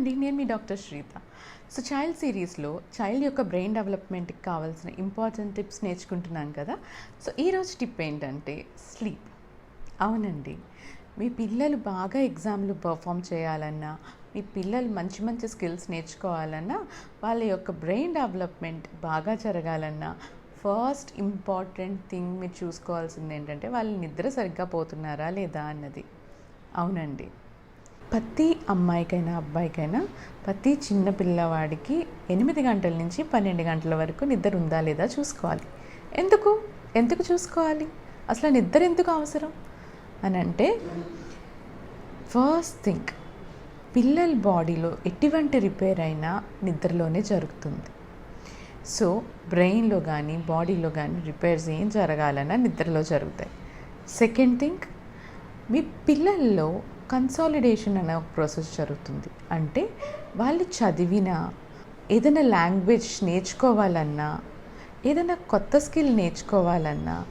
అండి నేను మీ డాక్టర్ శ్రీత. సో చైల్డ్ సిరీస్లో చైల్డ్ యొక్క బ్రెయిన్ డెవలప్మెంట్కి కావాల్సిన ఇంపార్టెంట్ టిప్స్ నేర్చుకుంటున్నాం కదా. సో ఈరోజు టిప్ ఏంటంటే స్లీప్. అవునండి. మీ పిల్లలు బాగా ఎగ్జామ్లు పర్ఫామ్ చేయాలన్నా మీ పిల్లలు మంచి మంచి స్కిల్స్ నేర్చుకోవాలన్నా వాళ్ళ యొక్క బ్రెయిన్ డెవలప్మెంట్ బాగా జరగాలన్నా ఫస్ట్ ఇంపార్టెంట్ థింగ్ మీరు చూసుకోవాల్సింది ఏంటంటే వాళ్ళు నిద్ర సరిగ్గా పోతున్నారా లేదా అన్నది. అవునండి. ప్రతి అమ్మాయికైనా అబ్బాయికైనా ప్రతి చిన్న పిల్లవాడికి ఎనిమిది గంటల నుంచి పన్నెండు గంటల వరకు నిద్ర ఉందా లేదా చూసుకోవాలి. ఎందుకు? ఎందుకు చూసుకోవాలి? అసలు నిద్ర ఎందుకు అవసరం? అని అంటే ఫస్ట్ థింగ్ పిల్లల బాడీలో ఎటువంటి రిపేర్ అయినా నిద్రలోనే జరుగుతుంది. సో బ్రెయిన్లో కానీ బాడీలో కానీ రిపేర్స్ ఏం జరగాలన్నా నిద్రలో జరుగుతాయి. సెకండ్ థింగ్ మీ పిల్లల్లో కన్సాలిడేషన్ అనే ఒక ప్రాసెస్ జరుగుతుంది. అంటే వాళ్ళు చదివిన ఏదైనా లాంగ్వేజ్ నేర్చుకోవాలన్నా ఏదైనా కొత్త స్కిల్ నేర్చుకోవాలన్నా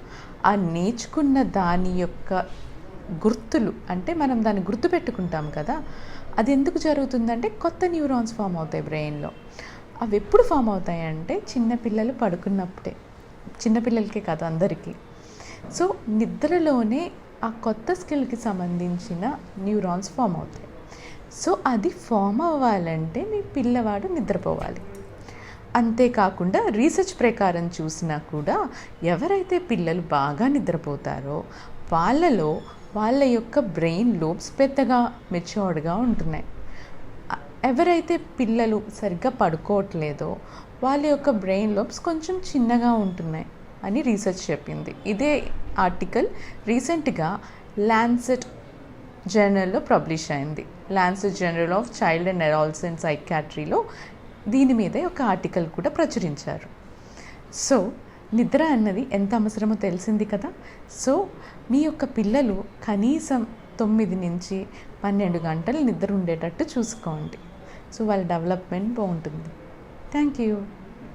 ఆ నేర్చుకున్న దాని యొక్క గుర్తులు అంటే మనం దాన్ని గుర్తు పెట్టుకుంటాం కదా అది ఎందుకు జరుగుతుందంటే కొత్త న్యూరాన్స్ ఫామ్ అవుతాయి బ్రెయిన్లో అవి ఎప్పుడు ఫామ్ అవుతాయి అంటే చిన్నపిల్లలు పడుకున్నప్పుడే. చిన్నపిల్లలకే కాదు అందరికీ. సో నిద్రలోనే ఆ కొత్త స్కిల్కి సంబంధించిన న్యూరాన్స్ ఫామ్ అవుతాయి. సో అది ఫామ్ అవ్వాలంటే మీ పిల్లవాడు నిద్రపోవాలి. అంతేకాకుండా రీసెర్చ్ ప్రకారం చూసినా కూడా ఎవరైతే పిల్లలు బాగా నిద్రపోతారో వాళ్ళలో వాళ్ళ యొక్క బ్రెయిన్ లోబ్స్ పెద్దగా మెచ్యూర్డ్గా ఉంటున్నాయి. ఎవరైతే పిల్లలు సరిగ్గా పడుకోవట్లేదో వాళ్ళ యొక్క బ్రెయిన్ లోబ్స్ కొంచెం చిన్నగా ఉంటున్నాయి. అని రీసెర్చ్ చెప్పింది. ఇదే ఆర్టికల్ రీసెంట్గా ల్యాన్సెట్ జర్నల్లో పబ్లిష్ అయింది. Lancet journal of child and adults and సైకాట్రీలో దీని మీదే ఒక ఆర్టికల్ కూడా ప్రచురించారు. సో నిద్ర అన్నది ఎంత అవసరమో తెలిసింది కదా? సో మీ యొక్క పిల్లలు కనీసం తొమ్మిది నుంచి పన్నెండు గంటలు నిద్ర ఉండేటట్టు చూసుకోండి. సో వాళ్ళ డెవలప్మెంట్ బాగుంటుంది. Thank you